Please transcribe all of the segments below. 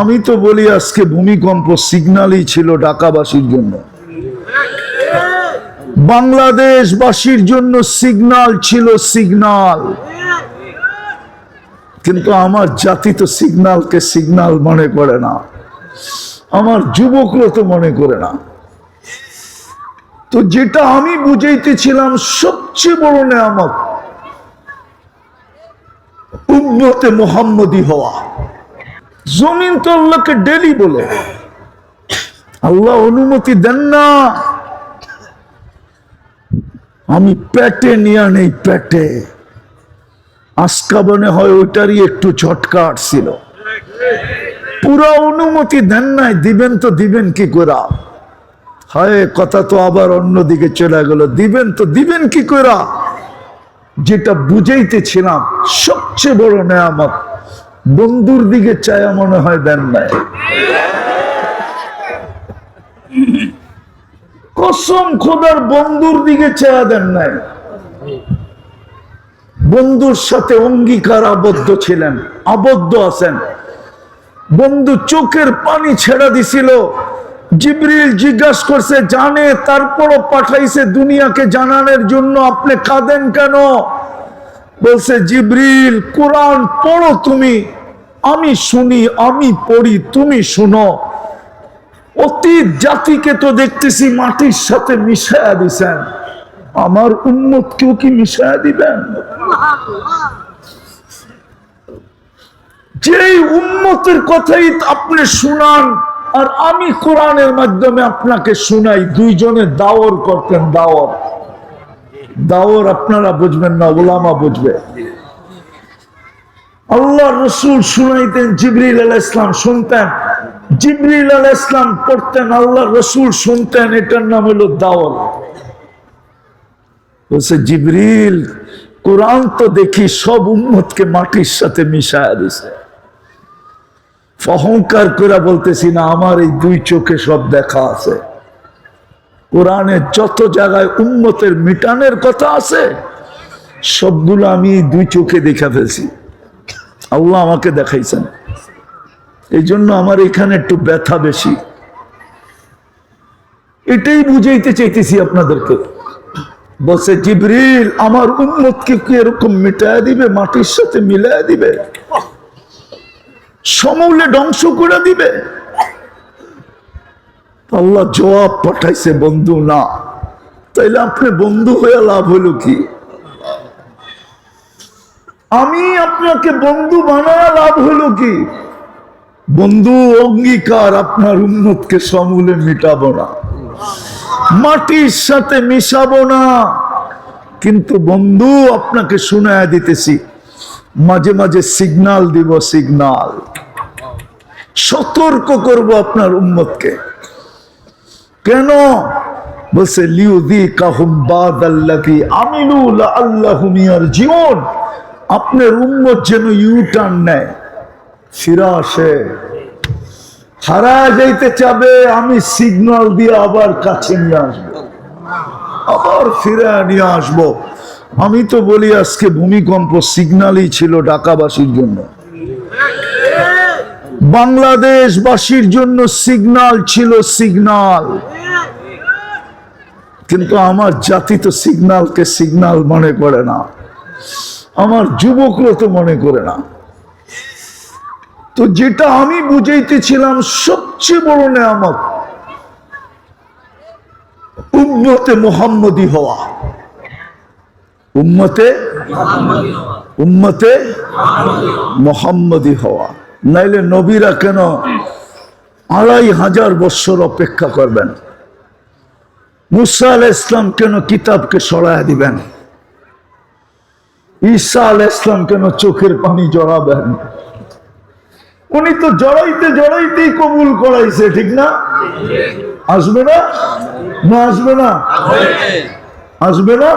আমি তো বলি আজকে ভূমিকম্প সিগন্যালই ছিল ঢাকাবাসীর জন্য। বাংলাদেশবাসীর জন্য সিগন্যাল ছিল সিগনাল। কিন্তু আমার জাতি তো সিগন্যালকে সিগন্যাল মনে করে না। আমার যুবকরা তো মনে করে না। তো যেটা আমি বুঝাইতেছিলাম, সবচেয়ে বড় নেয়ামত, উম্মতে মোহাম্মদী হওয়া। জমিন তো আল্লাহকে ডেলি বলে। আল্লাহ অনুমতি দেন না। আমি পেটে নিয়ে নেই পেটে। আস্কাবনে হয় ওইটারই একটু ঝটকা আসছিল। পুরো অনুমতি দেন নাই, দিবেন তো দিবেন কি করা হয়, কথা তো আবার অন্যদিকে চলে গেল। দিবেন তো দিবেন কি করা যেটা বুঝাইতেছিলাম, সবচেয়ে বড় নেয়ামত। বন্ধুর দিকে চায়া মনে হয় দেন নাই। কসম খোদার বন্ধুর দিকে চায়া দেন নাই। বন্ধুর সাথে অঙ্গীকার আবদ্ধ ছিলেন, আবদ্ধ আছেন। বন্ধু চোখের পানি ছেড়া দিছিল। জিবরিল জিজ্ঞাসা করছে, জানে, তারপরও পাঠাইছে দুনিয়াকে জানানোর জন্য আপনি কাঁদেন কেন? বলছে, জিবরিল, কোরআন পড়ো তুমি। আমি শুনি, আমি পড়ি, তুমি শুনো। অতীত জাতিকে তো দেখতেছি মাটির সাথে মিশায়া দিছেন। আমার উন্মত কেউ কি মিশায়া দিবেন? যেই উন্মতের কথাই আপনি শুনান, আর আমি কোরআনের মাধ্যমে আপনাকে শুনাই, দুইজনে দাওর করতেন দাওর দাওর আপনারা বুঝবেন না, ওলামা বুঝবে। আল্লাহ রসুল শুনাইতেন জিবরিল আল ইসলাম শুনতেন। জিবরিল আল ইসলাম পড়তেন আল্লাহ রসুল শুনতেন, এটার নাম হলো দাওর বলছে, জিবরিল, কোরআন তো দেখি সব উম্মতকে মাটির সাথে মিশায়া দিছে। অহংকার করে বলতেছি, না, আমার এই দুই চোখে সব দেখা আছে। কোরআনে যত জায়গায় উন্মতের মিটানের কথা আছে, সবগুলো আমি দুই চোখে দেখা ফেলছি। আল্লাহ আমাকে দেখাইছেন। এই জন্য আমার এখানে একটু ব্যথা বেশি। এটাই বুঝাইতে চাইতেছি আপনাদেরকে। বসে জিবরিল, আমার উন্মতকে কি এরকম মিটায় দিবে, মাটির সাথে মিলায় দিবে? সমূলে ধ্বংস করে দিবে? আল্লাহ জবাব পাঠাইছে, বন্ধু, না। তাইলে আপনি বন্ধু হয়ে লাভ হলো কি? আমি আপনাকে বন্ধু বানায় লাভ হলো কি? বন্ধু অঙ্গীকার আপনার উন্নতকে সমূলে মিটাবো না। মাটির সাথে মিশাবো না। কিন্তু বন্ধু, আপনাকে শোনায় দিতেছি, মাঝে মাঝে সিগনাল দিব সিগনাল। সতর্ক করব আপনার উম্মতকে। কেন? বলছে লিউদি কাহুম বাদ আল্লাহি আমিনু আল্লাহুম জীবন আপনার উম্মত যেন ইউটার্ন নেয় ফিরা আসে হারা যাইতে চাবে আমি সিগনাল দিয়ে আবার কাছে নিয়ে আসব আবার ফিরে নিয়ে আসব আমি তো বলি আজকে ভূমিকম্প সিগনালই ছিল ঢাকাবাসীর জন্য বাংলাদেশবাসীর জন্য সিগনাল ছিল সিগনাল কিন্তু আমার জাতি তো সিগনালকে সিগন্যাল মনে করে না আমার যুবকরা তো মনে করে না। তো যেটা আমি বুঝাইতেছিলাম, সবচেয়ে বড় নেয়ামত উম্মতে মোহাম্মদী হওয়া। উম্মতে উম্মতে মোহাম্মদী হওয়া। নাইলে নবীরা কেন আড়াই হাজার বছর অপেক্ষা করবেন? মুসা আল ইসলাম কেন কিতাবকে সরায় দিবেন? ঈসা আল ইসলাম কেন চোখের পানি জড়াবেন উনি তো জড়াইতে জড়াইতেই কবুল করাইছে, ঠিক না? আসবে না? না আসবে না? আসবে না?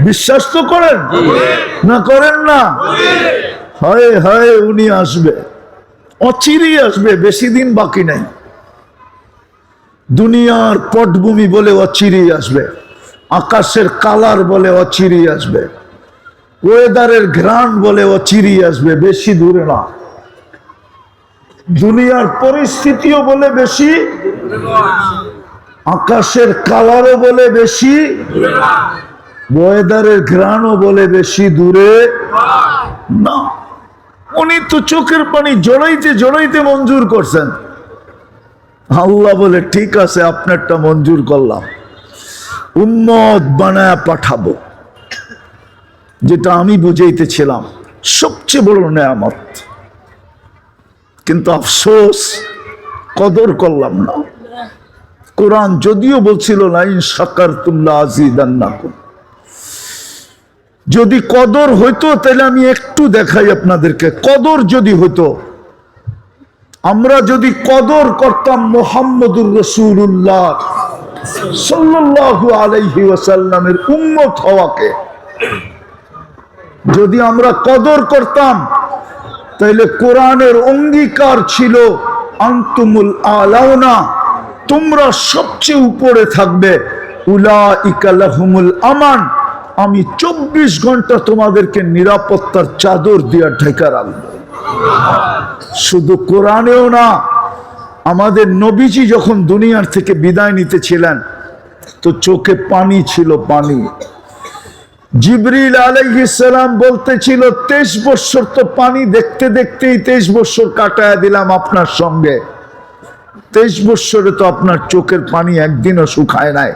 বিশ্বাস তো করেন? না করেন না? হয় হয়, উনি আসবে। অচিরেই আসবে, বেশি দিন বাকি নাই। দুনিয়ার পটভূমি বলে অচিরেই আসবে। আকাশের কালার বলে অচিরেই আসবে। ওয়েদারের ঘ্রাণ বলে অচিরেই আসবে, বেশি দূরে না। দুনিয়ার পরিস্থিতিও বলে বেশি, আকাশের কালারও বলে বেশি, ওয়েদারের ঘ্রাণও বলে বেশি দূরে না। উনি তো চোখের পানি জড়াইতে জড়াইতে মঞ্জুর করছেন। আল্লাহ বলে, ঠিক আছে, আপনারটা মঞ্জুর করলাম। উম্মত বানায় পাঠাবো। যেটা আমি বুঝাইতেছিলাম, সবচেয়ে বড় নেয়ামত। কিন্তু আফসোস, কদর করলাম না। কোরআন যদিও বলছিল না ইন সাকার তুল্লাহ আজিদান্নাকুম যদি কদর হইতো, তাহলে আমি একটু দেখাই আপনাদেরকে। কদর যদি হইতো, আমরা যদি কদর করতাম মোহাম্মদুর রসুল্লাহ সাল্লাল্লাহু আলাইহি ওয়াসাল্লামের উম্মত হওয়াকে যদি আমরা কদর করতাম, তাইলে কোরআনের অঙ্গীকার ছিল, আন্তুমুল আলাউনা, তোমরা সবচেয়ে উপরে থাকবে উলা ইকালাহুমুল আমান, আমি চব্বিশ ঘণ্টা তোমাদেরকে নিরাপত্তার চাদর দিয়া ঢেকা রাখব। শুধু কোরআনেও না, আমাদের নবীজি যখন দুনিয়ার থেকে বিদায় নিতেছিলেন তো চোখে পানি ছিল পানি। জিবরিল আলাইহিসসালাম বলতেছিল, তেইশ বৎসর তো পানি দেখতে দেখতেই তেইশ বৎসর কাটায় দিলাম আপনার সঙ্গে। তেইশ বৎসরে তো আপনার চোখের পানি একদিনও শুকায় নাই।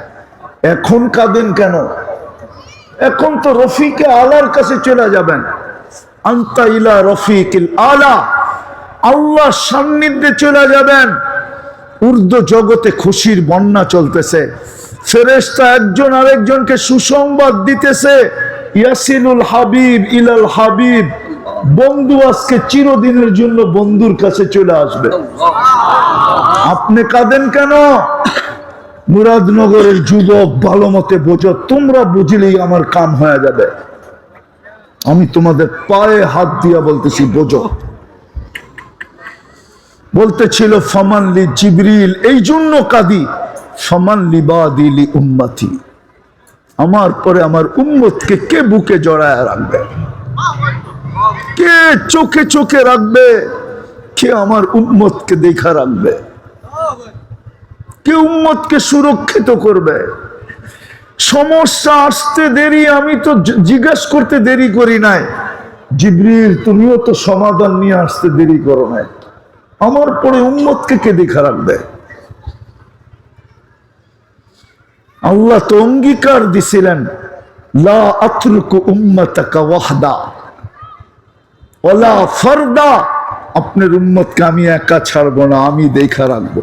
এখন কাঁদেন কেন? এখন তো রফিকে আলার কাছে চলে যাবেন। আন্তা ইলা রফিকিল আলা। আল্লাহ সান্নিধ্যে চলে যাবেন। উর্দু জগতে খুশির বন্যা চলতেছে। ফেরেশতা একজন আরেকজনকে সুসংবাদ দিতেছে, ইয়াসিনুল হাবিব ইলাল হাবিব, বন্ধু আজকে চিরদিনের জন্য বন্ধুর কাছে চলে আসবে। আপনি কাঁদেন কেন? মুরাদনগরের যুবক ভালো মতে বোঝো, তোমরা বুঝলেই আমার কাম হয়ে যাবে। আমি তোমাদের পায়ে হাত দিয়া বলতেছি, বোঝো। বলতেছিল, ফমানলি জিবরিল এই জন্য কাদি। ফমানলি বাদিলি উম্মতি। আমার পরে আমার উম্মতকে কে বুকে জড়ায় রাখবে? কে চোখে চোখে রাখবে? কে আমার উম্মতকে দেখা রাখবে? কে উম্মতকে সুরক্ষিত করবে? সমস্যা আসতে দেরি, আমি তো জিজ্ঞাসা করতে দেরি করি নাই। জিবরিল, তুমিও তো সমাধান নিয়ে আসতে দেরি করো নাই। আমার পরে উম্মতকে কে দেখা রাখবে? আল্লাহ তো অঙ্গীকার দিছিলেন, লা আতরুকু উম্মতাকা ওয়াহদা। ওলা ফরদা। আপনার উম্মতকে আমি একা ছাড়বো না, আমি দেখা রাখব।